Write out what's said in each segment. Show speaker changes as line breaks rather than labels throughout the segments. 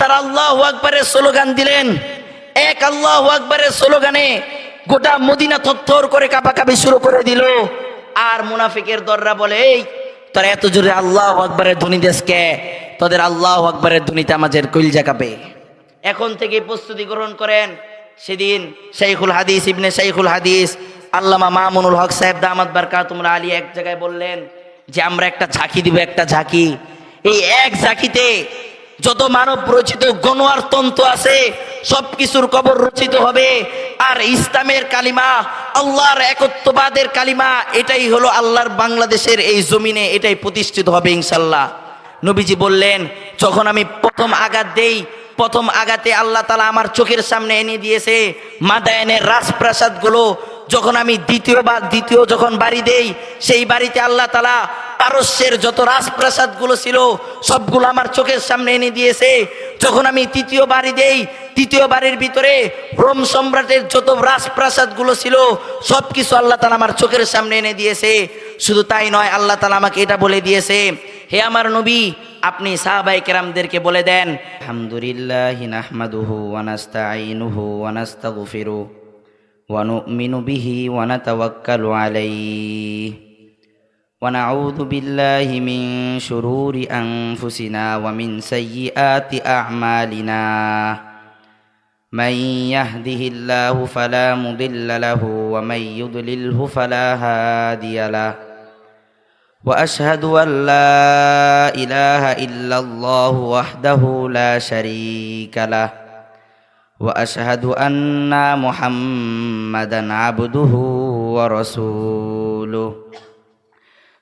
তারা আল্লাহ আকবরের স্লোগান দিলেন, এক আল্লাহ আকবরের স্লোগানে গোটা মদিনা থর করে কাঁপাকাঁপি শুরু করে দিল। আর মুনাফিকের দররা বলে, এই, তোরা এত জোরে আল্লাহ আকবরের ধ্বনি দেশকে তোদের আল্লাহ আকবরের ধ্বনিতে আমাদের কইলজা কাঁপে। এখন থেকে প্রস্তুতি গ্রহণ করেন সেদিন শাইখুল হাদিস, ইবনে শাইখুল হাদিস, আল্লামা মামুনুল হক সাহেব দামাত বারকা তোমরা আলী এক জায়গায় বললেন যে, আমরা একটা ঝাঁকি দিব, একটা ঝাঁকি। এই এক ঝাঁকিতে যত মানব রচিত গণোয়ার তন্ত্র আছে, সবকিছুর কবর রচিত হবে। আর ইসলামের কালিমা, আল্লাহর একত্ববাদের কালিমা, এটাই হলো আল্লাহর বাংলাদেশের এই জমিনে এটাই প্রতিষ্ঠিত হবে ইনশাল্লাহ। নবীজি বললেন, যখন আমি প্রথম আঘাত দেই, প্রথম আঘাতে আল্লাহ তালা আমার চোখের সামনে এনে দিয়েছে মাদায়নের রাজপ্রাসাদগুলো। যখন আমি দ্বিতীয়বার, দ্বিতীয় যখন বাড়ি দেই, সেই বাড়িতে আল্লাহ তালা পারস্যের যত রাজপ্রাসাদগুলো ছিল, সবগুলো আমার চোখের সামনে এনে দিয়েছে। যখন আমি তৃতীয় বাড়ি দেই তৃতীয় বাড়ির ভিতরে রোম সম্রাটের যত রাজপ্রাসাদগুলো ছিল সব কিছু আল্লাহ তালা আমার চোখের সামনে এনে দিয়েছে। শুধু তাই নয়, আল্লাহ তালা আমাকে এটা বলে দিয়েছে, হে আমার নবী, আপনি সাহাবাই কেরামদেরকে বলে দেন, আলহামদুলিল্লাহ আইনুহু গুফিরু মিনু ونعوذ بالله من شرور أنفسنا ومن سيئات أعمالنا. من يهده الله فلا مضل له ومن يضلله فلا هادي له. وأشهد أن لا إله إلا الله وحده لا شريك له. وأشهد أن محمدا عبده ورسوله.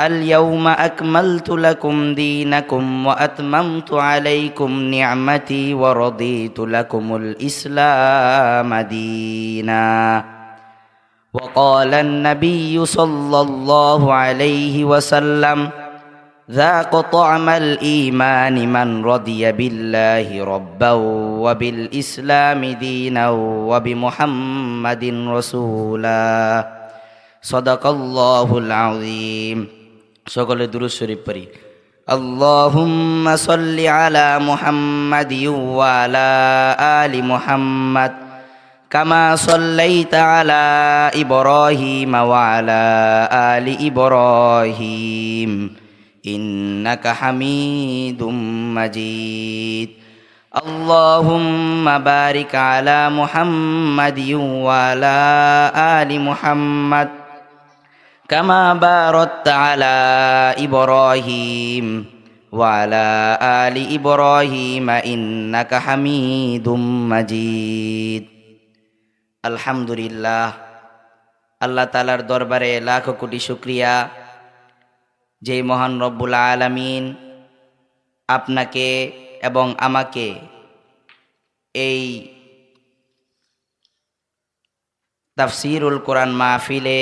اليوم أكملت لكم دينكم وأتممت عليكم نعمتي ورضيت لكم الإسلام دينا. وقال النبي صلى الله عليه وسلم ذاق طعم الإيمان من رضي بالله ربا وبالإسلام دينا وبمحمد رسولا. صدق الله العظيم. সকলে দুরুদ শরীফ পড়ি اللهم صل على محمد وعلى آل محمد كما صليت على إبراهيم وعلى آل إبراهيم إنك حميد مجيد اللهم بارك على محمد وعلى آل محمد কামা আলা ইব্রাহিম ওয়ালা আলি ইব্রাহিম ইন্নাকা হামিদুম মাজিদ। আলহামদুলিল্লাহ, আল্লাহ তালার দরবারে লাখ কোটি শুক্রিয়া। যে মহান রব্বুল আলমিন আপনাকে এবং আমাকে এই তাফসিরুল কোরআন মাহফিলে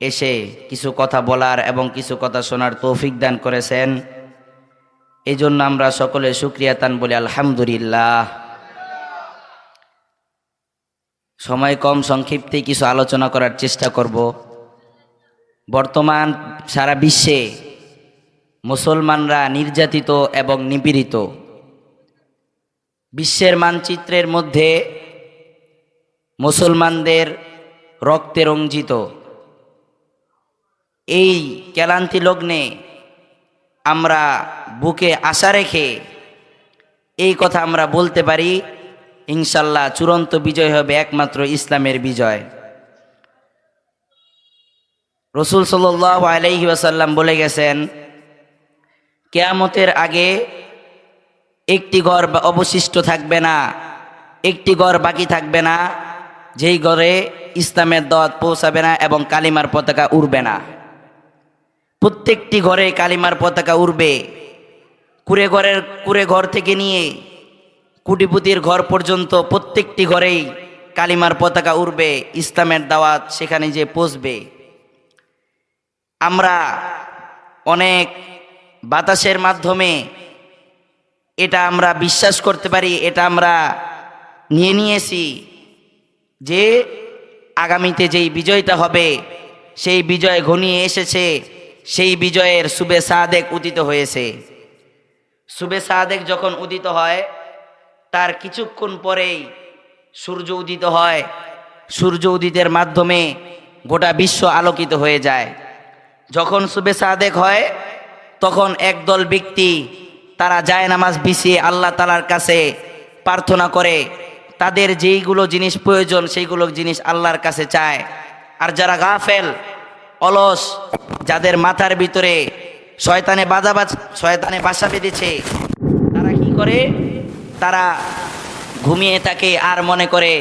এসে কিছু কথা বলার এবং কিছু কথা শোনার তৌফিক দান করেছেন। এই জন্য আমরা সকলে সুক্রিয়া তান বলি, আলহামদুলিল্লাহ। সময় কম, সংক্ষিপ্তে কিছু আলোচনা করার চেষ্টা করব। বর্তমান সারা বিশ্বে মুসলমানরা নির্যাতিত এবং নিপীড়িত। বিশ্বের মানচিত্রের মধ্যে মুসলমানদের রক্তে রঞ্জিত। এই ক্লান্তি লগ্নে আমরা বুকে আশা রেখে এই কথা আমরা বলতে পারি, ইনশাল্লাহ চূড়ান্ত বিজয় হবে একমাত্র ইসলামের বিজয়। রসুল সাল আলহি ওয়াসাল্লাম বলে গেছেন, কেয়ামতের আগে একটি ঘর অবশিষ্ট থাকবে না, একটি ঘর বাকি থাকবে না, যেই ঘরে ইসলামের দত পৌঁছাবে না এবং কালিমার পতাকা উড়বে না। প্রত্যেকটি ঘরে কালিমার পতাকা উড়বে। কুড়ে ঘরের, কুড়ে ঘর থেকে নিয়ে কুটিপুতির ঘর পর্যন্ত প্রত্যেকটি ঘরেই কালিমার পতাকা উড়বে, ইসলামের দাওয়াত সেখানে যে পৌঁছবে। আমরা অনেক বাতাসের মাধ্যমে এটা আমরা বিশ্বাস করতে পারি, এটা আমরা নিয়ে নিয়েছি যে আগামীতে যেই বিজয়টা হবে, সেই বিজয় ঘনিয়ে এসেছে। সেই বিজয়ের শুভে সাদেক উদিত হয়েছে। শুভে সাদেক যখন উদিত হয়, তার কিছুক্ষণ পরেই সূর্য উদিত হয়। সূর্য উদিতের মাধ্যমে গোটা বিশ্ব আলোকিত হয়ে যায়। যখন শুভে সাদেক হয়, তখন একদল ব্যক্তি তারা যায় নামাজ বিছিয়ে আল্লাহ তালার কাছে প্রার্থনা করে, তাদের যেইগুলো জিনিস প্রয়োজন, সেইগুলো জিনিস আল্লাহর কাছে চায়। আর যারা গাফেল অলস, যাদের মাথার ভিতরে শয়তানে বাধা শয়তানে বাসা বেঁধেছে, তারা কি করে? তারা ঘুমিয়ে থাকে আর মনে করে,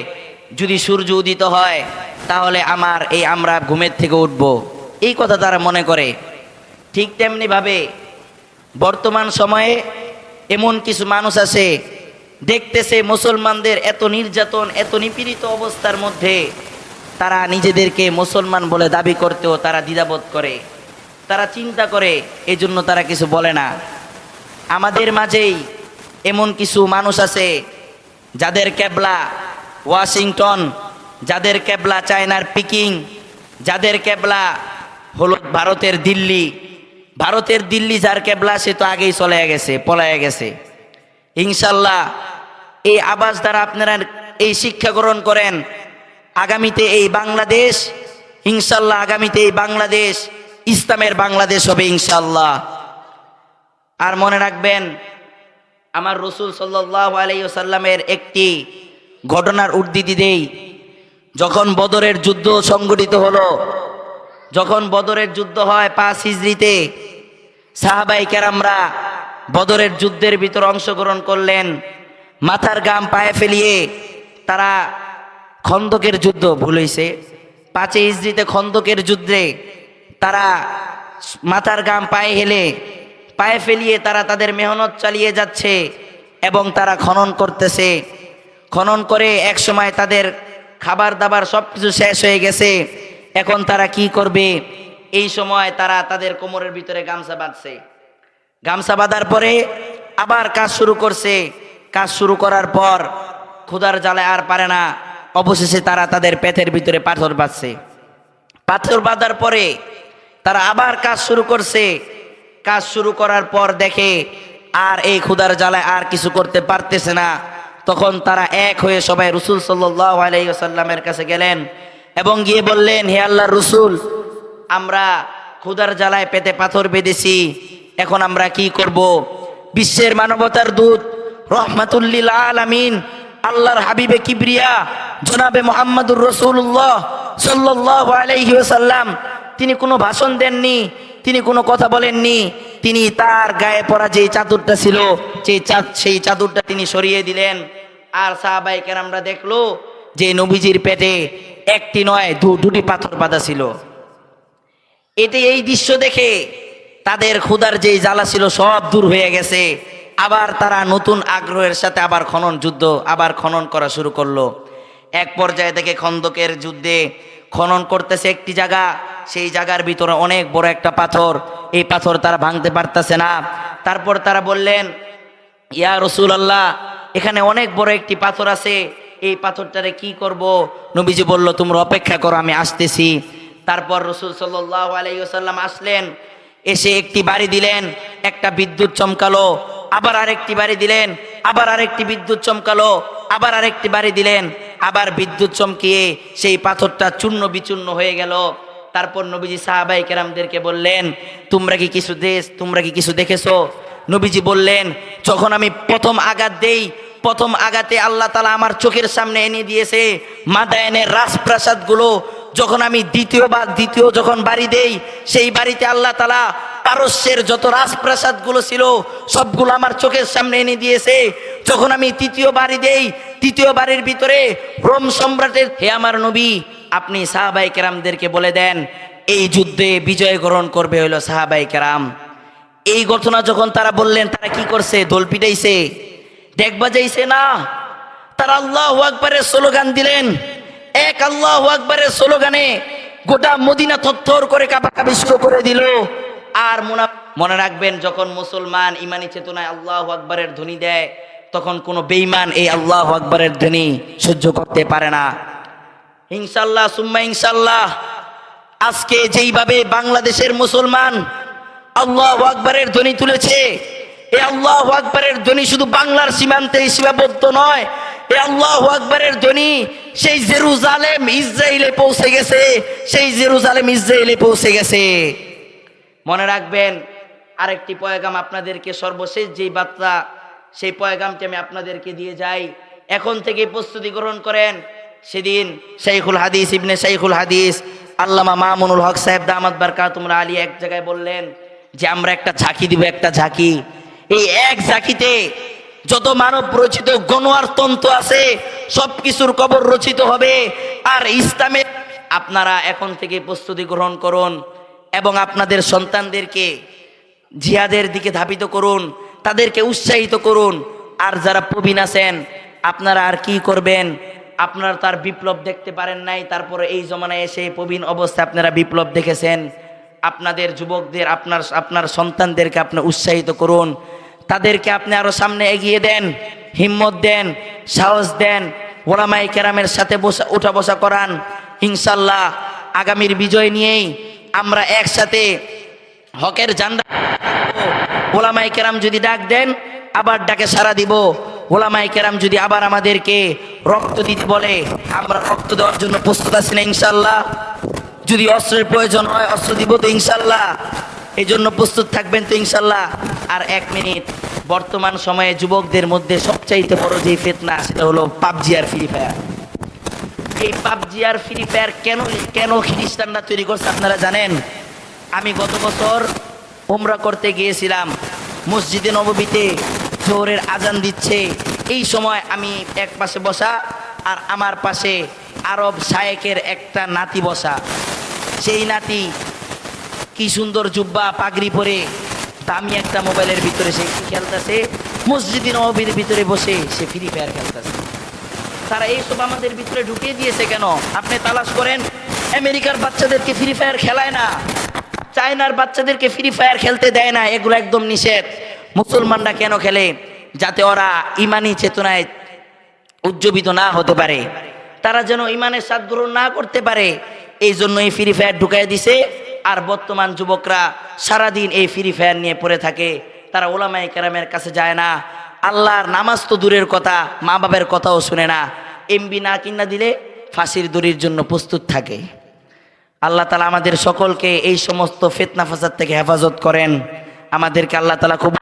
যদি সূর্য উদিত হয়, তাহলে আমার এই আমরা ঘুমের থেকে উঠব। এই কথা তারা মনে করে। ঠিক তেমনিভাবে বর্তমান সময়ে এমন কিছু মানুষ আছে, দেখতেছে মুসলমানদের এত নির্যাতন, এত নিপীড়িত অবস্থার মধ্যে তারা নিজেদেরকে মুসলমান বলে দাবি করতেও তারা দ্বিধাবোধ করে, তারা চিন্তা করে এই জন্য তারা কিছু বলে না। আমাদের মাঝেই এমন কিছু মানুষ আছে যাদের ক্যাবলা ওয়াশিংটন, যাদের ক্যাবলা চায়নার পিকিং, যাদের ক্যাবলা হলো ভারতের দিল্লি। ভারতের দিল্লি যার ক্যাবলা, সে তো আগেই চলে গেছে পলায় গেছে। ইনশাল্লাহ এই আবাস দ্বারা আপনারা এই শিক্ষা গ্রহণ করেন আগামীতে এই বাংলাদেশ, ইনশাল্লাহ আগামীতে এই বাংলাদেশ, ইসলামের বাংলাদেশ হবে ইনশাল্লাহ। আর মনে রাখবেন, আমার রসুল সাল্লাহ আলাইসাল্লামের একটি ঘটনার উদ্ধৃতি দেই যখন বদরের যুদ্ধ সংগঠিত হলো, যখন বদরের যুদ্ধ হয় পাঁচ হিজড়িতে, সাহাবাই কেরামরা বদরের যুদ্ধের ভিতর অংশগ্রহণ করলেন, মাথার গাম পায়ে ফেলিয়ে তারা খন্দকের যুদ্ধ ভুল হয়েছে পাঁচে ইজরিতে খন্দকের যুদ্ধে তারা মাথার গাম পায়ে হেলে, পায়ে ফেলিয়ে তারা তাদের মেহনত চালিয়ে যাচ্ছে এবং তারা খনন করতেছে। খনন করে এক সময় তাদের খাবার দাবার সব কিছু শেষ হয়ে গেছে। এখন তারা কি করবে? এই সময় তারা তাদের কোমরের ভিতরে গামছা বাঁধছে। গামছা বাঁধার পরে আবার কাজ শুরু করছে। কাজ শুরু করার পর ক্ষুধার জালে আর পারে না। অবশেষে তারা তাদের পেটের ভিতরে পাথর বাঁধছে। পাথর বাঁধার পরে তারা আবার কাজ শুরু করছে। কাজ শুরু করার পর দেখে আর এই ক্ষুধার জ্বালায় আর কিছু করতে পারতেছে না। তখন তারা এক হয়ে সবাই রসুল সাল্লাহ আলাইসাল্লামের কাছে গেলেন এবং গিয়ে বললেন, হে আল্লাহ রসুল, আমরা ক্ষুধার জ্বালায় পেতে পাথর বেঁধেছি। এখন আমরা কি করব? বিশ্বের মানবতার দূত রহমাতুল্লিল আলামিন, আল্লাহর হাবিবে কিবরিয়া জনাবে মোহাম্মদুর রসুল্লাহ সাল্লাহ আলাইসাল্লাম তিনি কোনো ভাষণ দেননি, তিনি কোনো কথা বলেননি। তিনি তার গায়ে পরা যে চাদরটা ছিল সেই সেই চাদরটা তিনি সরিয়ে দিলেন। আর সাহাবাই কেরামরা দেখল যে নবীজির পেটে একটি নয়, দু দুটি পাথর বাঁধা ছিল। এতে এই দৃশ্য দেখে তাদের ক্ষুধার যেই জ্বালা ছিল সব দূর হয়ে গেছে। আবার তারা নতুন আগ্রহের সাথে আবার খনন যুদ্ধ, আবার খনন করা শুরু করল। এক পর্যায়ে দেখে খন্দকের যুদ্ধে খনন করতেছে একটি জায়গা। সেই জায়গার ভিতরে অনেক বড় একটা পাথর। এই পাথর তারা ভাঙতে পারতেছে না। তারপর তারা বললেন, ইয়া রসুল আল্লাহ এখানে অনেক বড় একটি পাথর আছে। এই পাথরটারে কি করব? নবীজি বলল, তোমরা অপেক্ষা করো, আমি আসতেছি। তারপর রসুল সাল্লাহ আলাইসাল্লাম আসলেন, এসে একটি বাড়ি দিলেন, একটা বিদ্যুৎ চমকালো, আবার আরেকটি বাড়ি দিলেন, আবার আরেকটি বিদ্যুৎ চমকালো, আবার আরেকটি বাড়ি দিলেন। আবার বিদ্যুৎ চমকিয়ে সেই পাথরটা চূর্ণ বিচূর্ণ হয়ে গেল। তারপর নবীজি সাহাবাই কেরামদেরকে বললেন, তোমরা কি কিছু দেশ, তোমরা কি কিছু দেখেছ? নবীজি বললেন, যখন আমি প্রথম আঘাত দেই, প্রথম আঘাতে আল্লাহ তালা আমার চোখের সামনে এনে দিয়েছে মাদায়নের রাজপ্রাসাদগুলো। যখন আমি দ্বিতীয়বার দ্বিতীয় যখন বাড়ি দেই, সেই বাড়িতে আল্লাহ তালা পারস্যের যত রাজপ্রাসাদগুলো ছিল, সবগুলো আমার চোখের সামনে এনে দিয়েছে। যখন আমি তৃতীয় বাড়ি দেই, তৃতীয় বাড়ির ভিতরে রোম সম্রাটের, হে আমার নবী, আপনি সাহাবাই কেরামদেরকে বলে দেন, এই যুদ্ধে বিজয় গ্রহণ করবে হলো সাহাবাই কেরাম। এই ঘটনা যখন তারা বললেন, তারা কি করছে? দোল পিটাইছে। ডেক বাজাইছে না। তারা আল্লাহ আকবরের স্লোগান দিলেন। এক আল্লাহ আকবরের স্লোগানে গোটা মদিনা থরথর করে শুরু করে দিল। আর মুনা মনে রাখবেন, যখন মুসলমান ইমানি চেতনায় আল্লাহ আকবরের ধ্বনি দেয়, তখন কোনো বেঈমান এই আল্লাহ আকবরের ধ্বনি সহ্য করতে পারে না। ইনশাল্লাহ সুম্মা ইনশাল্লাহ আজকে যেইভাবে বাংলাদেশের মুসলমান আল্লাহ আকবরের ধ্বনি তুলেছে এই আল্লাহ আকবরের ধ্বনি শুধু বাংলার সীমান্তে সীমাবদ্ধ নয় এই আল্লাহ আকবরের ধ্বনি সেই জেরুজালেম ইসরায়েলে পৌঁছে গেছে, সেই জেরুজালেম ইসরায়েলে পৌঁছে গেছে। মনে রাখবেন, আরেকটি পয়গাম আপনাদেরকে সর্বশেষ যেই বার্তা, সেই পয়গামটি আমি আপনাদেরকে দিয়ে যাই। এখন থেকে প্রস্তুতি গ্রহণ করেন। সেদিন শাইখুল হাদিস, ইবনে শাইখুল হাদিস, আল্লামা মামুনুল হক সাহেব দামাত বারকা তোমরা আলী এক জায়গায় বললেন যে, আমরা একটা ঝাঁকি দিব, একটা ঝাঁকি। এই এক ঝাঁকিতে যত মানব রচিত গণোয়ার তন্ত্র আছে সব কিছুর কবর রচিত হবে। আর ইসলামে আপনারা এখন থেকে প্রস্তুতি গ্রহণ করুন। এবং আপনাদের সন্তানদেরকে জিহাদের দিকে ধাবিত করুন, তাদেরকে উৎসাহিত করুন। আর যারা প্রবীণ আছেন, আপনারা আর কি করবেন? আপনারা তার বিপ্লব দেখতে পারেন নাই, তারপরে এই জমানায় এসে প্রবীণ অবস্থায় আপনারা বিপ্লব দেখেছেন। আপনাদের যুবকদের, আপনার আপনার সন্তানদেরকে আপনি উৎসাহিত করুন। তাদেরকে আপনি আরও সামনে এগিয়ে দেন, হিম্মত দেন, সাহস দেন ওলামাই কেরামের সাথে বসা, উঠা বসা করান। ইনশাল্লাহ আগামীর বিজয় নিয়েই আমরা একসাথে হকের জান্ডা ওলামাই কেরাম যদি ডাক দেন, আবার ডাকে সারা দিব। ওলামাই কেরাম যদি আবার আমাদেরকে রক্ত দিতে বলে, আমরা রক্ত দেওয়ার জন্য প্রস্তুত আছি না ইনশাল্লাহ যদি অস্ত্রের প্রয়োজন হয়, অস্ত্র দিব তো ইনশাল্লাহ এই জন্য প্রস্তুত থাকবেন তো ইনশাল্লাহ আর এক মিনিট, বর্তমান সময়ে যুবকদের মধ্যে সবচাইতে বড় যে ফেতনা, সেটা হলো পাবজি আর ফ্রি ফায়ার। এই পাবজি আর ফ্রি ফায়ার কেন কেন খ্রিস্টানরা তৈরি করছে আপনারা জানেন? আমি গত বছর ওমরা করতে গিয়েছিলাম। মসজিদে নববীতে জোহরের আজান দিচ্ছে। এই সময় আমি এক পাশে বসা আর আমার পাশে আরব শায়েকের একটা নাতি বসা। সেই নাতি কি সুন্দর জুব্বা, পাগড়ি পরে দামি একটা মোবাইলের ভিতরে সে খেলতেছে? মসজিদে নববীর ভিতরে বসে সে ফ্রি ফায়ার খেলতেছে। তারা এইসব আমাদের ভিতরে ঢুকিয়ে দিয়েছে কেন? আপনি তালাশ করেন, আমেরিকার বাচ্চাদেরকে ফ্রি ফায়ার খেলায় না। চায়নার বাচ্চাদেরকে ফ্রি ফায়ার খেলতে দেয় না, এগুলো একদম নিষেধ। মুসলমানরা কেন খেলে? যাতে ওরা ইমানি চেতনায় উজ্জীবিত না হতে পারে। তারা যেন ইমানের স্বাদ গ্রহণ না করতে পারে এই জন্য এই ফ্রি ফায়ার ঢুকাই দিছে। আর বর্তমান যুবকরা সারাদিন এই ফ্রি ফায়ার নিয়ে পড়ে থাকে। তারা ওলামাই কেরামের কাছে যায় না। আল্লাহর নামাজ তো দূরের কথা মা বাবার কথাও শুনে না। এমবি না কিনা দিলে ফাঁসির দড়ির জন্য প্রস্তুত থাকে। আল্লাহ তালা আমাদের সকলকে এই সমস্ত ফেতনা ফাসাদ থেকে হেফাজত করেন। আমাদেরকে আল্লাহ তালা খুব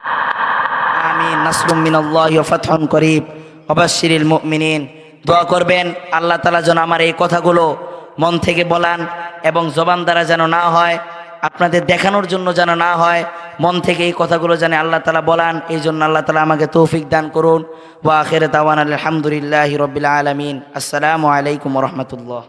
আমি নাসরুম মিনাল্লাহ ফাতহন করিব অবাশিরিল মিনিন দোয়া করবেন, আল্লাহ তালা যেন আমার এই কথাগুলো মন থেকে বলান এবং জবান দ্বারা যেন না হয়, আপনাদের দেখানোর জন্য যেন না হয়। মন থেকে এই কথাগুলো জানে আল্লাহ তালা বলান এই জন্য আল্লাহ তালা আমাকে তৌফিক দান করুন। ওয়া আখের তাওয়ান আলহামদুলিল্লাহ রবিল আলমিন। আসসালামু আলাইকুম রহমতুল্লাহ।